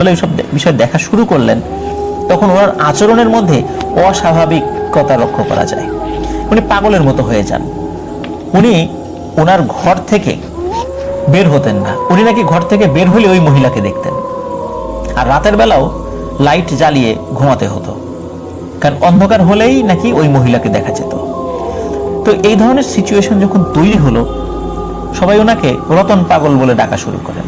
বলে এইসব বিষয় দেখা শুরু করলেন, তখন ওনার আচরণের মধ্যে অস্বাভাবিকতা লক্ষ্য করা যায়। উনি পাগলের মতো হয়ে যান। উনি ওনার ঘর থেকে বের হতেন না। উনি নাকি ঘর থেকে বের হলে ওই মহিলাকে দেখতেন। আর রাতের বেলাও লাইট জ্বালিয়ে ঘুমাতে হতো। কারণ অন্ধকার হলেই নাকি ওই মহিলাকে দেখা যেত। তো এই ধরনের সিচুয়েশন যখন তৈরি হলো, সবাই ওনাকে রতন পাগল বলে ডাকা শুরু করেন।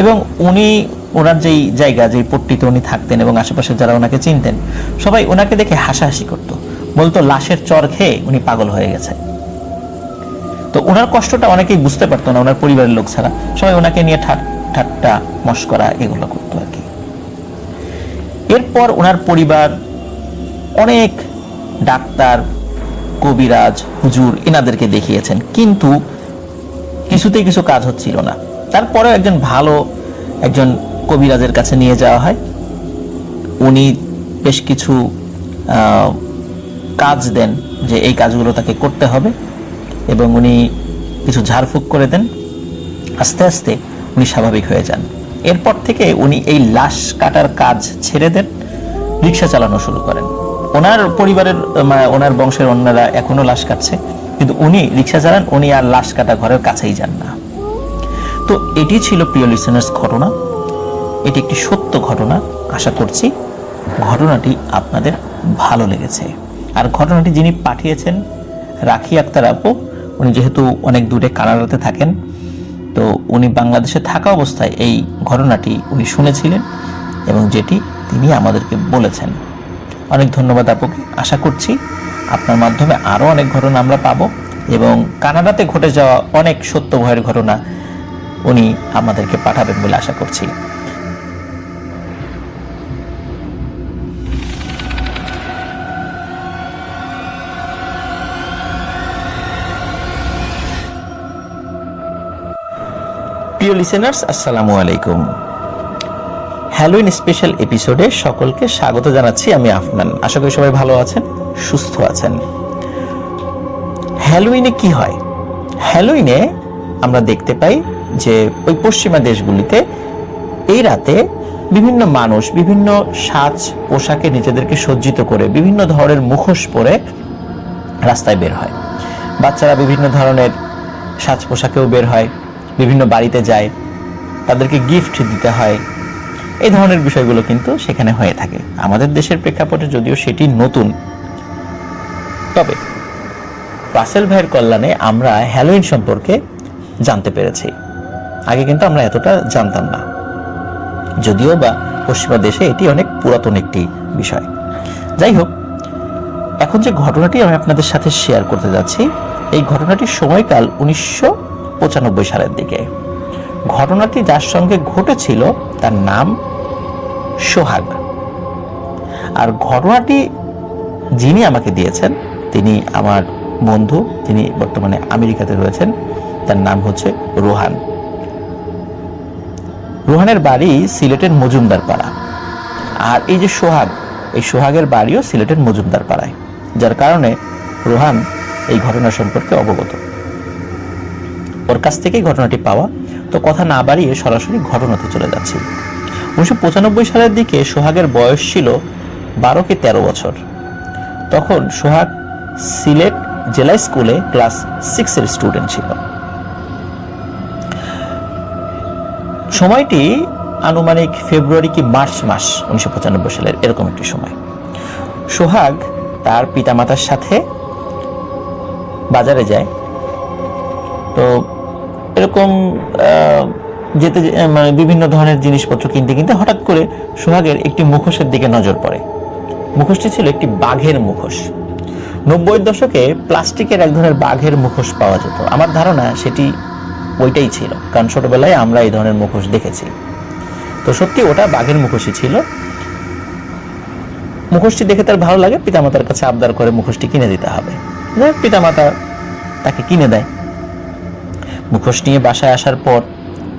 এবং উনি ওনার যেই জায়গা, যেই পট্টিতে উনি থাকতেন এবং আশেপাশে যারা ওনাকে চিনতেন, সবাই ওনাকে দেখে হাসাহাসি করত। বলতো, লাশের চর খেয়ে উনি পাগল হয়ে গেছে। তো ওনার কষ্টটা অনেকেই বুঝতে পারতো না, ওনার পরিবারের লোক ছাড়া। সবাই ওনাকে নিয়ে ঠাট, ঠাট্টা, মস্করা এগুলো করতো আর কি। এরপর ওনার পরিবার অনেক ডাক্তার, কবিরাজ, হুজুর এনাদেরকে দেখিয়েছেন। কিন্তু কিছুতেই কিছু কাজ হচ্ছিল না। তারপরে একজন ভালো, একজন কবিরাজের কাছে নিয়ে যাওয়া হয়। উনি বেশ কিছু কাজ দেন যে এই কাজগুলো তাকে করতে হবে এবং উনি কিছু ঝাড়ফুঁক করে দেন। আস্তে আস্তে উনি স্বাভাবিক হয়ে যান। এরপর থেকে উনি এই লাশ কাটার কাজ ছেড়ে দেন রিক্সা চালানো শুরু করেন। ওনার পরিবারের মানে ওনার বংশের অন্যরা এখনও লাশ কাটছে, কিন্তু উনি রিক্সা চালান, উনি আর লাশ কাটা ঘরের কাছেই যান না। তো এটি ছিল প্রিয় লিসেনার্স ঘটনা। এটি একটি সত্য ঘটনা। আশা করছি ঘটনাটি আপনাদের ভালো লেগেছে। আর ঘটনাটি যিনি পাঠিয়েছেন, রাখি আক্তার আপু, উনি যেহেতু অনেক দূরে কানাডাতে থাকেন, তো উনি বাংলাদেশে থাকা অবস্থায় এই ঘটনাটি উনি শুনেছিলেন এবং যেটি তিনি আমাদেরকে বলেছেন। অনেক ধন্যবাদ আপুকে। আশা করছি আপনার মাধ্যমে আরও অনেক ঘটনা আমরা পাবো এবং কানাডাতে ঘটে যাওয়া অনেক সত্য ভয়ের ঘটনা উনি আমাদেরকে পাঠাবেন বলে আশা করছি। প্রিয় লিসেনার্স আসসালামু আলাইকুম। হ্যালোইন স্পেশাল এপিসোডে সকলকে স্বাগত জানাচ্ছি আমি আফনান। আশা করি সবাই ভালো আছেন, সুস্থ আছেন। হ্যালোইনে কি হয়? হ্যালোইনে আমরা দেখতে পাই যে ওই পশ্চিমা দেশগুলিতে এই রাতে বিভিন্ন মানুষ, বিভিন্ন সাজ পোশাকে নিজেদেরকে সজ্জিত করে বিভিন্ন ধরনের মুখোশ পরে রাস্তায় বের হয়। বাচ্চারা বিভিন্ন ধরনের সাজ পোশাকেও বের হয়। বিভিন্ন বাড়িতে যায়, তাদেরকে গিফট দিতে হয়। এই ধরনের বিষয়গুলো কিন্তু সেখানে হয়ে থাকে। আমাদের দেশের প্রেক্ষাপটে যদিও সেটি নতুন, তবে রাসেল ভাইয়ের কল্যাণে আমরা হ্যালোইন সম্পর্কে জানতে পেরেছি। আগে কিন্তু আমরা এতটা জানতাম না। যদিও বা পশ্চিমা দেশে এটি অনেক পুরাতন একটি বিষয়। যাই হোক, এখন যে ঘটনাটি আমি আপনাদের সাথে শেয়ার করতে যাচ্ছি, এই ঘটনাটির সময়কাল উনিশশো পঁচানব্বই সালের দিকে। ঘটনাটি যার সঙ্গে ঘটেছিল তার নাম সোহাগ। আর ঘটনাটি যিনি আমাকে দিয়েছেন, তিনি আমার বন্ধু, তিনি বর্তমানে আমেরিকাতে রয়েছেন, তার নাম হচ্ছে রোহান। রোহানের বাড়ি সিলেটের মজুমদার পাড়া আর এই যে সোহাগ, এই সোহাগের বাড়িও সিলেটের মজুমদার পাড়ায় যার কারণে রোহান এই ঘটনা সম্পর্কে অবগত। ওর কাছ থেকেই ঘটনাটি পাওয়া। তো কথা না বাড়িয়ে সরাসরি ঘটনাতে চলে যাচ্ছি। উনিশশো পঁচানব্বই সালের দিকে সোহাগের বয়স ছিল বারো কি তেরো বছর। তখন সোহাগ সিলেট জেলা স্কুলে ক্লাস সিক্সের স্টুডেন্ট ছিল। সময়টি আনুমানিক ফেব্রুয়ারি কি মার্চ মাস উনিশশো পঁচানব্বই সালের এরকম একটি সময়। সোহাগ তার পিতামাতার সাথে বাজারে যায়। তো এরকম যেতে মানে বিভিন্ন ধরনের জিনিসপত্র কিনতে কিনতে হঠাৎ করে সোহাগের একটি মুখোশের দিকে নজর পড়ে। মুখোশটি ছিল একটি বাঘের মুখোশ। নব্বই দশকে প্লাস্টিকের এক ধরনের বাঘের মুখোশ পাওয়া যেত। আমার ধারণা সেটি ওইটাই ছিল, কারণ ছোটবেলায় আমরা এই ধরনের মুখোশ দেখেছি। তো সত্যি ওটা বাঘের মুখোশই ছিল। মুখোশটি দেখে তার ভালো লাগে, পিতামাতার কাছে আবদার করে মুখোশটি কিনে দিতে হবে। পিতামাতা তাকে কিনে দেয়। মুখোশ নিয়ে বাসায় আসার পর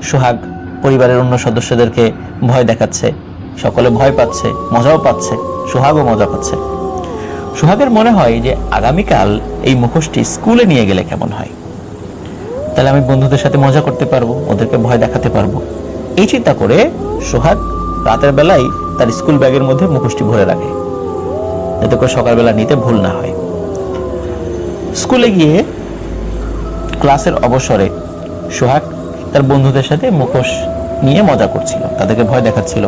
সোহাগ পরিবারের অন্য সদস্যদেরকে ভয় দেখাচ্ছে। সকলে ভয় পাচ্ছে, মজাও পাচ্ছে, সোহাগও মজা পাচ্ছে। সোহাগের মনে হয় যে আগামীকাল এই মুখোশটি স্কুলে নিয়ে গেলে কেমন হয়। তাহলে আমি বন্ধুদের সাথে মজা করতে পারব, ওদেরকে ভয় দেখাতে পারব। এই চিন্তা করে সোহাগ রাতের বেলায় তার স্কুল ব্যাগের মধ্যে মুখোশটি ভরে রাখে। যাতে করে সকালবেলা নিতে ভুল না হয়। স্কুলে গিয়ে ক্লাসের অবসরে সোহাগ তার বন্ধুদের সাথে মুখোশ নিয়ে মজা করছিল, তাদেরকে ভয় দেখাচ্ছিল।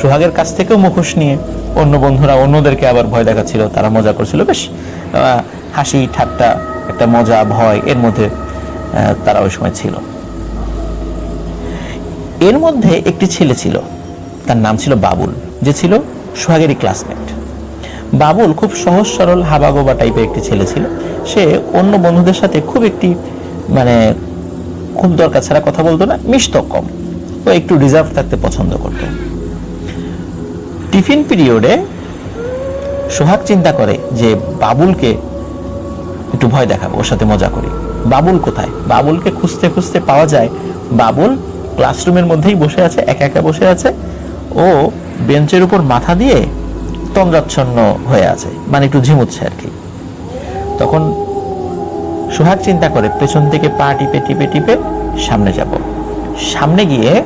সোহাগের কাছ থেকেও মুখোশ নিয়ে অন্য বন্ধুরা অন্যদেরকে আবার ভয় দেখাচ্ছিল, তারা মজা করছিল। বেশ হাসি, ঠাট্টা, একটা মজা, ভয় এর মধ্যে তারা ওই সময় ছিল। এর মধ্যে একটি ছেলে ছিল, তার নাম ছিল বাবুল, যে ছিল সোহাগেরই ক্লাসমেট বাবুল খুব সহজ সরল হাবাগোবা টাইপের একটি ছেলে ছিল। সে অন্য বন্ধুদের সাথে খুব একটি মানে খুব দরকার ছাড়া কথা বলতো না মিশত কম। ও একটু রিজার্ভ থাকতে পছন্দ করত। টিফিন পিরিয়ডে সোহাগ চিন্তা করে যে বাবুলকে একটু ভয় দেখাবো, ওর সাথে মজা করি। বাবুল কোথায়? বাবুলকে খুঁজতে খুঁজতে পাওয়া যায় বাবুল ক্লাসরুমের মধ্যেই বসে আছে, একা একা বসে আছে। ও বেঞ্চের উপর মাথা দিয়ে তন্দ্রাচ্ছন্ন হয়ে আছে মানে একটু ঝিমুচ্ছে আর কি। তখন সোহাগ চিন্তা করে পেছন থেকে পা টিপে টিপে টিপে সামনে যাব। সামনে গিয়ে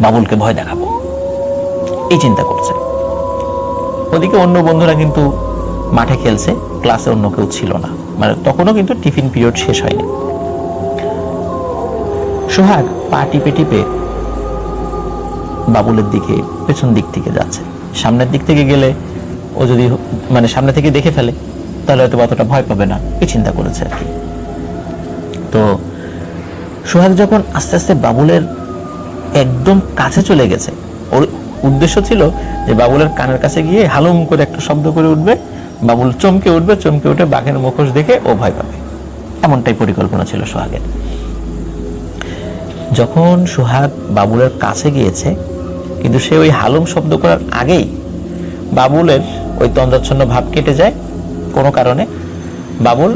বাবুলকে ভয় দেখাবো। এই চিন্তা করছে। ওদিকে অন্য বন্ধুরা কিন্তু মাঠে খেলছে, ক্লাসে অন্য কেউ ছিল না। মানে তখনও কিন্তু টিফিন পিরিয়ড শেষ হয়নি। সোহাগ পা টিপে টিপে বাবুলের দিকে, পেছন দিক থেকে যাচ্ছে। সামনের দিক থেকে গেলে ও যদি মানে সামনে থেকে দেখে ফেলে তাহলে হয়তো অতটা ভয় পাবে না। এই চিন্তা করেছে আর কি। তো সোহাগ যখন আস্তে আস্তে বাবুলের একদম কাছে চলে গেছে, ওর উদ্দেশ্য ছিল যে বাবুলের কানের কাছে গিয়ে হালুম করে একটা শব্দ করে উঠবে, বাবুল চমকে উঠবে, চমকে উঠে বাঘের মুখোশ দেখে ও ভয় পাবে। এমনটাই পরিকল্পনা ছিল সোহাগের। যখন সোহাগ বাবুলের কাছে গিয়েছে, কিন্তু সে ওই হালুম শব্দ করার আগেই বাবুলের ওই তন্দ্রাচ্ছন্ন ভাব কেটে যায় কোনো কারণে বাবুল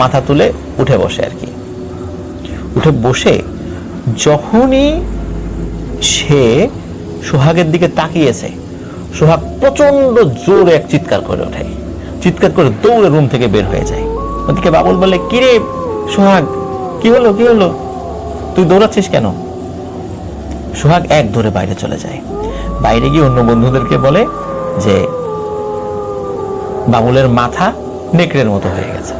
মাথা তুলে উঠে বসে আর কি। উঠে বসে যখনই সে সোহাগের দিকে তাকিয়েছে, সোহাগ প্রচণ্ড জোরে এক চিৎকার করে ওঠে। চিৎকার করে দৌড়ে রুম থেকে বের হয়ে যায়। ওদিকে বাবুল বলে, কিরে সোহাগ, কি হলো কি হলো? তুই দৌড়াচ্ছিস কেন? সোহাগ এক ধরে বাইরে চলে যায়। বাইরে গিয়ে অন্য বন্ধুদেরকে বলে যে বাবুলের মাথা নেকড়ের মতো হয়ে গেছে।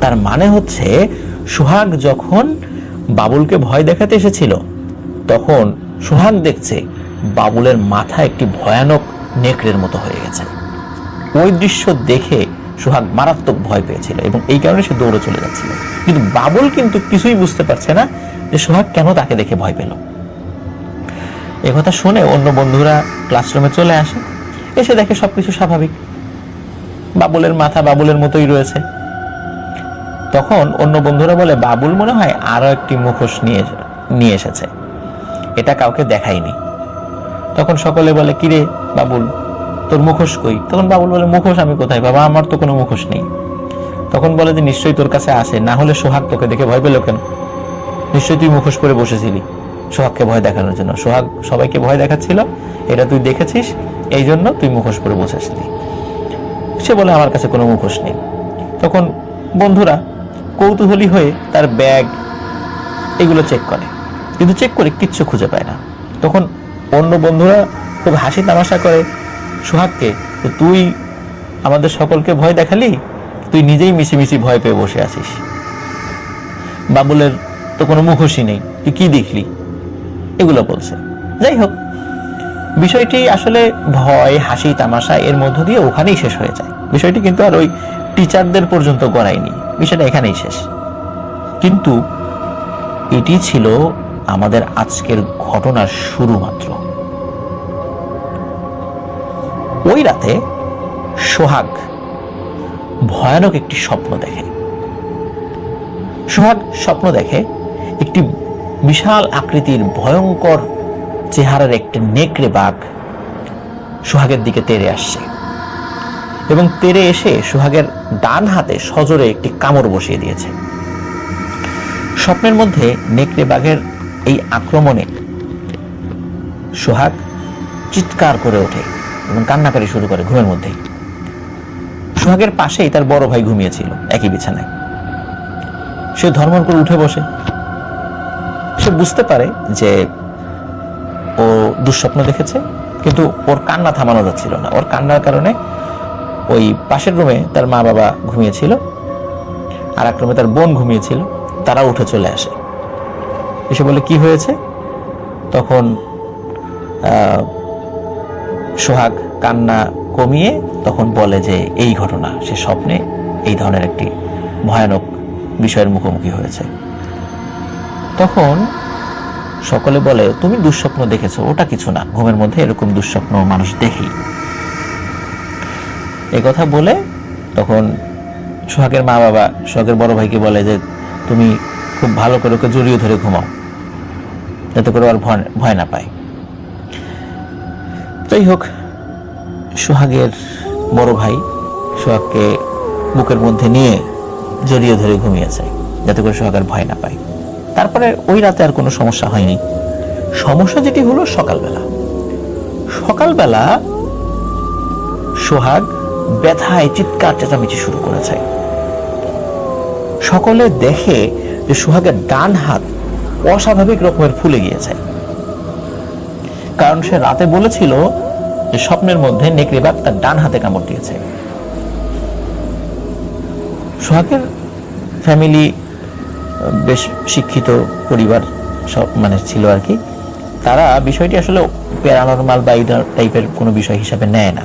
তার মানে হচ্ছে, সোহাগ যখন বাবুলকে ভয় দেখাতে এসেছিল, তখন সোহাগ দেখছে বাবুলের মাথা একটি ভয়ানক নেকড়ের মতো হয়ে গেছে। ওই দৃশ্য দেখে সোহাগ মারাত্মক ভয় পেয়েছিল এবং এই কারণে সে দৌড়ে চলে যাচ্ছিল। কিন্তু বাবুল কিন্তু কিছুই বুঝতে পারছে না যে সোহাগ কেন তাকে দেখে ভয় পেল। কথা শুনে অন্য বন্ধুরা ক্লাসরুমে চলে আসে। এসে দেখে সবকিছু স্বাভাবিক। বাবুলের মাথা বাবুলের মতোই রয়েছে। তখন অন্য বন্ধুরা বলে, বাবুল মনে হয় আরও একটি মুখোশ নিয়ে নিয়ে এসেছে। এটা কাউকে দেখায়নি। তখন সকলে বলে কিরে বাবুল, তোর মুখোশ কই? তখন বাবুল বলে, মুখোশ আমি কোথায় বাবা আমার তো কোনো মুখোশ নেই। তখন বলে যে, নিশ্চয়ই তোর কাছে আসে। না হলে সোহাগ তোকে দেখে ভয় পেল কেন? নিশ্চয়ই তুই মুখোশ পরে বসেছিলি সোহাগকে ভয় দেখানোর জন্য। সোহাগ সবাইকে ভয় দেখাচ্ছিল? এটা তুই দেখেছিস? এই জন্য তুই মুখোশ পরে বসেছিলি। সে বলে, আমার কাছে কোনো মুখোশ নেই। তখন বন্ধুরা কৌতূহলী হয়ে তার ব্যাগ এগুলো চেক করে। কিন্তু চেক করে কিচ্ছু খুঁজে পায় না। তখন অন্য বন্ধুরা খুব হাসি তামাশা করে, সোহাগকে তুই আমাদের সকলকে ভয় দেখালি? তুই নিজেই মিছিমিছি ভয় পেয়ে বসে আছিস। বাবুলের তো কোনো মুখোশই নেই। তুই কি দেখলি? এগুলো বলছে। যাই হোক বিষয়টি আসলে ভয়, হাসি, তামাশা এর মধ্য দিয়ে ওখানেই শেষ হয়ে যায়। বিষয়টি কিন্তু আর ওই টিচারদের পর্যন্ত গড়ায়নি। বিষয়টা এখানেই শেষ। কিন্তু এটি ছিল আমাদের আজকের ঘটনার শুরু মাত্র। ওই রাতে সোহাগ ভয়ানক একটি স্বপ্ন দেখে। সোহাগ স্বপ্ন দেখে একটি বিশাল আকৃতির ভয়ঙ্কর চেহারার একটি নেকড়ে বাঘ সোহাগের দিকে তেড়ে আসছে। এবং তেড়ে এসে সোহাগের ডান হাতে সজোরে একটি কামড় বসিয়ে দিয়েছে। স্বপ্নের মধ্যে নেকড়ে বাঘের এই আক্রমণে সোহাগ চিৎকার করে ওঠে এবং কান্নাকারি শুরু করে ঘুমের মধ্যেই। সোহাগের পাশেই তার বড় ভাই ঘুমিয়েছিল একই বিছানায়। সে ধর্মর করে উঠে বসে। সে বুঝতে পারে যে দুঃস্বপ্ন দেখেছে, কিন্তু ওর কান্না থামানো যাচ্ছিল না। ওর কান্নার কারণে ওই পাশের রুমে তার মা বাবা ঘুমিয়েছিল আর এক রুমে তার বোন ঘুমিয়েছিল তারা উঠে চলে আসে। এসে বলে, কি হয়েছে? তখন সোহাগ কান্না কমিয়ে তখন বলে যে, এই ঘটনা, সে স্বপ্নে এই ধরনের একটি ভয়ানক বিষয়ের মুখোমুখি হয়েছে। তখন সকলে বলে, তুমি দুঃস্বপ্ন দেখেছ, ওটা কিছু না। ঘুমের মধ্যে এরকম দুঃস্বপ্ন মানুষ দেখেই। এ কথা বলে তখন সোহাগের মা বাবা, সোহাগের বড় ভাইকে বলে যে, তুমি খুব ভালো করে ওকে জড়িয়ে ধরে ঘুমাও। যাতে করে আর ভয় না পায়। যাই হোক, সোহাগের বড় ভাই সোহাগকে বুকের মধ্যে নিয়ে জড়িয়ে ধরে ঘুমিয়েছে, যাতে করে সোহাগ আর ভয় না পায়। তারপরে ওই রাতে আর কোনো সমস্যা হয়নি। সমস্যা যেটি হলো সকালবেলা। সকালবেলা সোহাগ ব্যথায় চিৎকার চেঁচামেচি শুরু করেছে। সকলে দেখে যে সোহাগের ডান হাত অস্বাভাবিক রকমের ফুলে গিয়েছে। কারণ সে রাতে বলেছিল যে স্বপ্নের মধ্যে নেকড়ে বাঘ তার ডান হাতে কামড় দিয়েছে। সোহাগের ফ্যামিলি বেশ শিক্ষিত পরিবার সব মানে ছিল আর কি। তারা বিষয়টি আসলে প্যারানর্মাল বা এই টাইপের কোনো বিষয় হিসাবে নেয় না।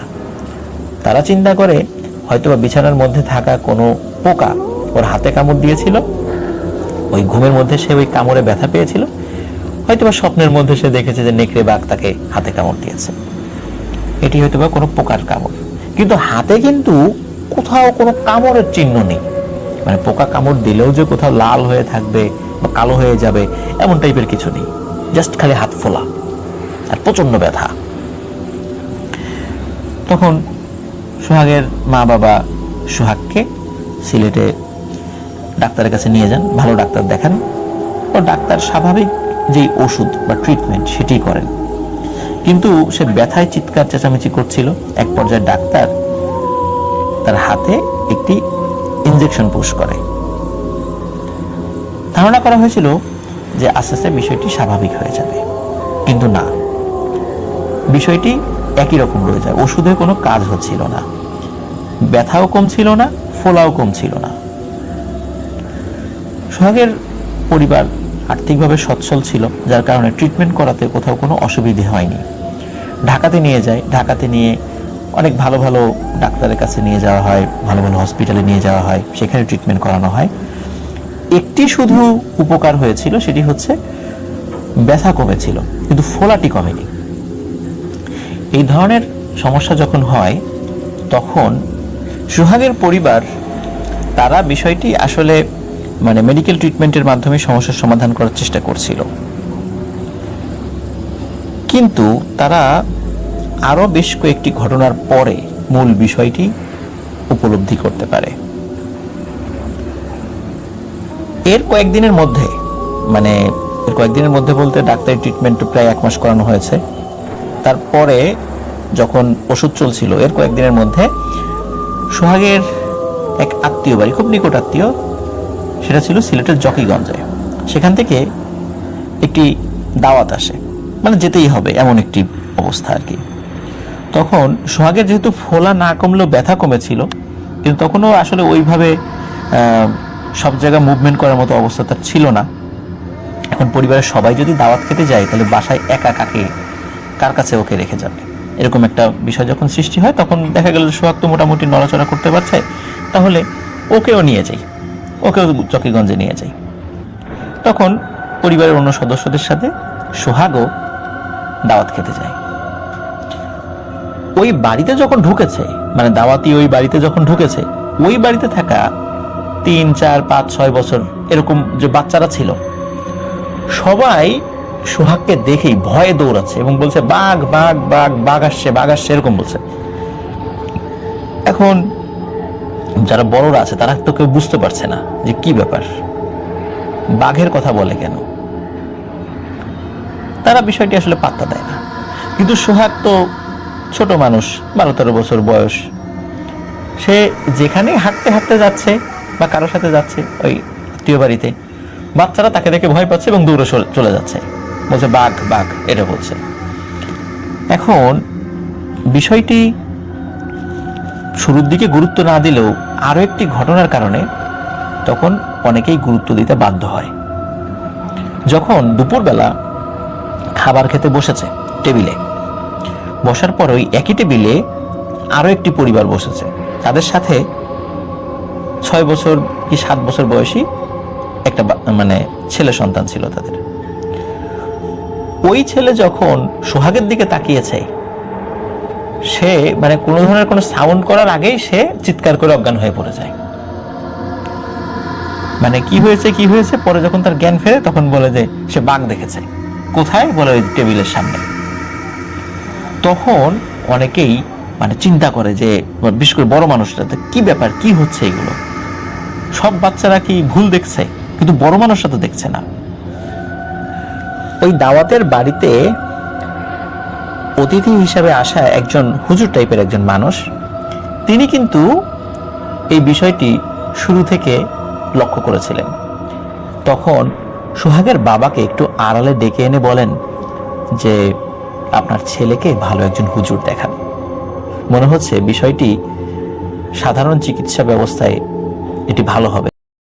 তারা চিন্তা করে হয়তোবা বিছানার মধ্যে থাকা কোনো পোকা ওর হাতে কামড় দিয়েছিল, ওই ঘুমের মধ্যে সে ওই কামড়ে ব্যথা পেয়েছিল, হয়তোবা স্বপ্নের মধ্যে সে দেখেছে যে নেকড়ে বাঘ তাকে হাতে কামড় দিয়েছে। এটি হয়তোবা কোনো পোকার কামড়। কিন্তু হাতে কিন্তু কোথাও কোনো কামড়ের চিহ্ন নেই। মানে পোকা কামড় দিলেও যে কোথাও লাল হয়ে থাকবে বা কালো হয়ে যাবে, এমন টাইপের কিছু নেই। জাস্ট খালি হাত ফোলা আর প্রচণ্ড ব্যথা। তখন সোহাগের মা বাবা সোহাগকে সিলেটে ডাক্তারের কাছে নিয়ে যান, ভালো ডাক্তার দেখান। ও ডাক্তার স্বাভাবিক যেই ওষুধ বা ট্রিটমেন্ট সেটি করেন। কিন্তু সে ব্যথায় চিৎকার চেঁচামেচি করছিল। এক পর্যায়ে ডাক্তার তার হাতে একটি ইনজেকশন পুশ করে। ধারণা করা হয়েছিল যে আস্তে আস্তে বিষয়টি স্বাভাবিক হয়ে যাবে। কিন্তু না। বিষয়টি একই রকম রয়ে যায়। ওষুধে কোনো কাজ হচ্ছিল না। ব্যথাও কম ছিল না, ফোলাও কম ছিল না। সোহাগের পরিবার আর্থিকভাবে সচ্ছল ছিল, যার কারণে ট্রিটমেন্ট করাতে কোথাও কোনো অসুবিধে হয়নি। ঢাকাতে নিয়ে যায়। ঢাকাতে নিয়ে অনেক ভালো ভালো ডাক্তারের কাছে নিয়ে যাওয়া হয়, ভালো ভালো হসপিটালে নিয়ে যাওয়া হয়, সেখানে ট্রিটমেন্ট করানো হয়। একটি শুধু উপকার হয়েছিল, সেটি হচ্ছে ব্যথা কমেছিল, কিন্তু ফোলাটি কমেনি। এই ধরনের সমস্যা যখন হয়, তখন সোহাগের পরিবার, তারা বিষয়টি আসলে মানে মেডিকেল ট্রিটমেন্টের মাধ্যমে সমস্যার সমাধান করার চেষ্টা করছিল। কিন্তু তারা আরও বেশ কয়েকটি ঘটনার পরে মূল বিষয়টি উপলব্ধি করতে পারে। এর কয়েকদিনের মধ্যে মানে এর কয়েকদিনের মধ্যে বলতে ডাক্তারি ট্রিটমেন্ট প্রায় এক মাস করানো হয়েছে। তারপরে যখন ওষুধ চলছিল, এর কয়েকদিনের মধ্যে সোহাগের এক আত্মীয় বাড়ি, খুব নিকট আত্মীয়, সেটা ছিল সিলেটের জকিগঞ্জে। সেখান থেকে একটি দাওয়াত আসে। মানে যেতেই হবে, এমন একটি অবস্থা আর কি। তখন সোহাগের যেহেতু ফোলা না কমলেও ব্যথা কমেছিল, কিন্তু তখনও আসলে ওইভাবে সব জায়গায় মুভমেন্ট করার মতো অবস্থা তার ছিল না। এখন পরিবারের সবাই যদি দাওয়াত খেতে যায়, তাহলে বাসায় একা কাকে, কার কাছে ওকে রেখে যাবে? এরকম একটা বিষয় যখন সৃষ্টি হয়, তখন দেখা গেল সোহাগ তো মোটামুটি নড়াচড়া করতে পারছে, তাহলে ওকেও নিয়ে যাই। ওকেও চকিগঞ্জে নিয়ে যাই। তখন পরিবারের অন্য সদস্যদের সাথে সোহাগও দাওয়াত খেতে যায়। ওই বাড়িতে যখন ঢুকেছে মানে দাওয়াতি ওই বাড়িতে যখন ঢুকেছে, ওই বাড়িতে থাকা তিন, চার, পাঁচ, ছয় বছর এরকম যে বাচ্চারা ছিল, সবাই সোহাগকে দেখেই ভয়ে দৌড়াচ্ছে এবং বলছে, বাঘ বাঘ বাঘ বাঘ আসছে বাঘ আসছে, এরকম বলছে। এখন যারা বড়রা আছে, তারা তো কেউ বুঝতে পারছে না যে কি ব্যাপার। বাঘের কথা বলে কেন? তারা বিষয়টি আসলে পাত্তা দেয় না। কিন্তু সোহাগ তো ছোট মানুষ বারো তেরো বছর বয়স। সে যেখানে হাঁটতে হাঁটতে যাচ্ছে বা কারোর সাথে যাচ্ছে ওই আত্মীয় বাড়িতে, বাচ্চারা তাকে দেখে ভয় পাচ্ছে এবং দূরে চলে যাচ্ছে। বলছে, বাঘ বাঘ, এটা বলছে। এখন বিষয়টি শুরুর দিকে গুরুত্ব না দিলেও আরও একটি ঘটনার কারণে তখন অনেকেই গুরুত্ব দিতে বাধ্য হয়। যখন দুপুরবেলা খাবার খেতে বসেছে টেবিলে বসার পর ওই একই টেবিলে আরও একটি পরিবার বসেছে। তাদের সাথে ছয় বছর কি সাত বছর বয়সী একটা মানে ছেলে সন্তান ছিল তাদের। ওই ছেলে যখন সোহাগের দিকে তাকিয়েছে, সে মানে কোনো ধরনের কোনো সাউন্ড করার আগেই সে চিৎকার করে অজ্ঞান হয়ে পড়ে যায়। মানে কি হয়েছে কি হয়েছে? পরে যখন তার জ্ঞান ফেরে তখন বলে যে, সে বাঘ দেখেছে। কোথায়? বলে ওই টেবিলের সামনে। তখন অনেকেই মানে চিন্তা করে যে, বিশেষ করে বড় মানুষরা কি ব্যাপার, কি হচ্ছে এগুলো? সব বাচ্চারা কি ভুল দেখছে? কিন্তু বড় মানুষরা তো দেখছে না। ওই দাওয়াতের বাড়িতে অতিথি হিসাবে আসা একজন হুজুর টাইপের একজন মানুষ, তিনি কিন্তু এই বিষয়টি শুরু থেকে লক্ষ্য করেছিলেন। তখন সোহাগের বাবাকে একটু আড়ালে ডেকে এনে বলেন যে আপনার ছেলেকে ভালো একজন হুজুর দেখান। মনে হচ্ছে বিষয়টি সাধারণ চিকিৎসা ব্যবস্থায় এটি ভালো হবে।